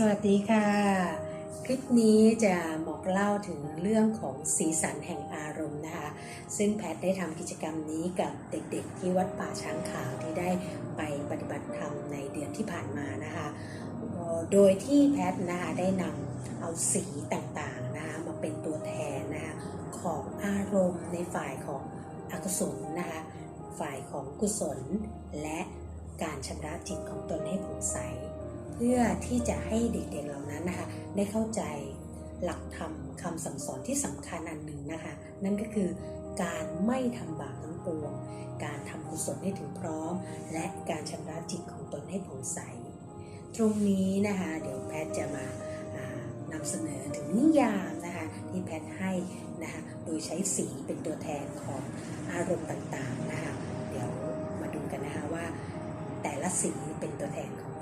สวัสดีค่ะ คลิปนี้จะบอกเล่าถึงเรื่องของสีสันแห่งอารมณ์นะคะ ซึ่งแพทได้ทำกิจกรรมนี้กับเด็กๆ ที่วัดป่าช้างขาวที่ได้ไปปฏิบัติธรรมในเดือนที่ผ่านมานะคะ โดยที่แพทนะคะได้นำเอาสีต่างๆนะคะมาเป็นตัวแทนนะคะของอารมณ์ในฝ่ายของอกุศลนะคะ ฝ่ายของกุศลและการชำระจิตของตนให้ผ่องใส พื่อที่จะให้เด็กๆเหล่านั้นนะคะได้เข้าใจหลักธรรมคำสั่งสอนที่สำคัญอันหนึ่งนะคะ นั่นก็คือการไม่ทำบาปทั้งปวง การทำกุศลให้ถึงพร้อม และการชำระจิตของตนให้ผ่องใส ตรงนี้นะคะเดี๋ยวแพทย์จะมาานำเสนอถึงนิยามนะคะที่แพทย์ให้นะคะโดยใช้สีเป็นตัวแทนของอารมณ์ต่างๆนะคะเดี๋ยวมาดูกันนะคะว่าแต่ละสีเป็นตัวแทนของ